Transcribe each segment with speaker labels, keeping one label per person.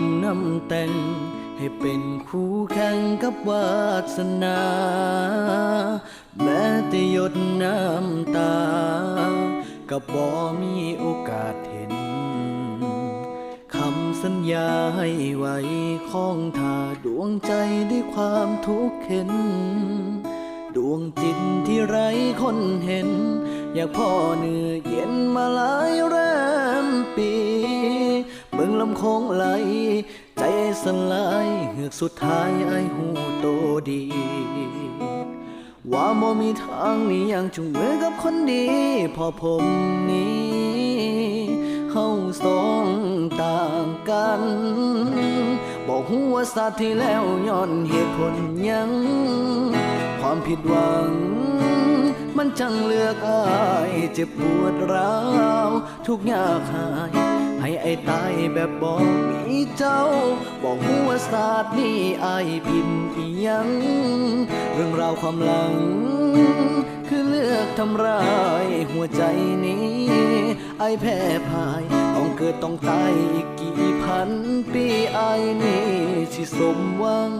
Speaker 1: ำนำแต่ง ให้เป็นคู่แข่งกับวาสนา แม้แต่หยดน้ำตา ก็บ่มีโอกาสเห็น คำสัญญาให้ไว้ของทาดวงใจด้วยความทุกข์เข็น ดวงจิตที่ไร้คนเห็น อยากพ่อเนื้อเย็นมาหลายแรง ลำโคงไหล ใจสลายเหือกสุดท้ายไอหูโตดี ว่าบ่มีทางนี้ยังจุงมือกับคนดี พอผมนี้เฮาสองต่างกันบอกหัวสาสตร์ที่แล้วย้อนเหตุผลยัง ความผิดหวัง มันจังเลือกอายเจ็บปวดร้าว ทุกอยากหาย ให้ไอ้ตายแบบบอกมีเจ้า บอกหัวศาสตร์นี่ไอายผิดอีหยัง เรื่องราวความหลัง คือเลือกทำร้ายหัวใจนี้ ไอายแพ้พ่าย ต้องเกิดต้องตายอีกกี่พันปีไอายนี่สิสมหวัง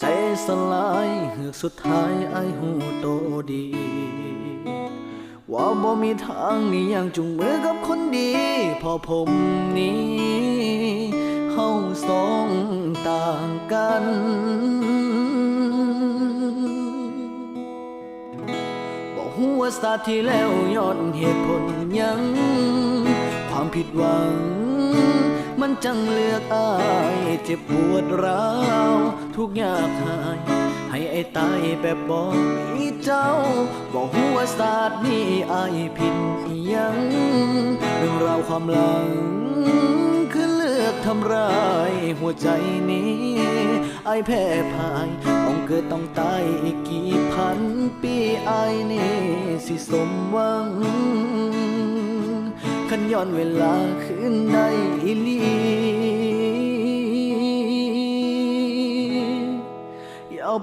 Speaker 1: ใจสลายเหือกสุดท้ายไอายหูโตดี ว่าบ่มีทางนี้ยังจุงมือกับคนดี พอผมนี้เฮาสองต่างกันบอกหัวสาสตร์ที่แล้วย้อนเหตุผลยัง ความผิดหวัง มันจังเลือกอาย เจ็บปวดร้าว ทุกยากหาย ให้ไอ้ตายแบบบอกมีเจ้า บอกหัวศาสตร์นี่ไอผิดยังเรื่องราวความหลัง คือเลือกทำร้ายหัวใจนี้ ไอแพ้พ่าย ต้องเกิดต้องตายอีกกี่พันปีไอนี่สิสมหวังขันย้อนเวลาคืนได้อีหลี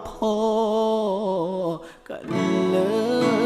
Speaker 1: พอกันเลย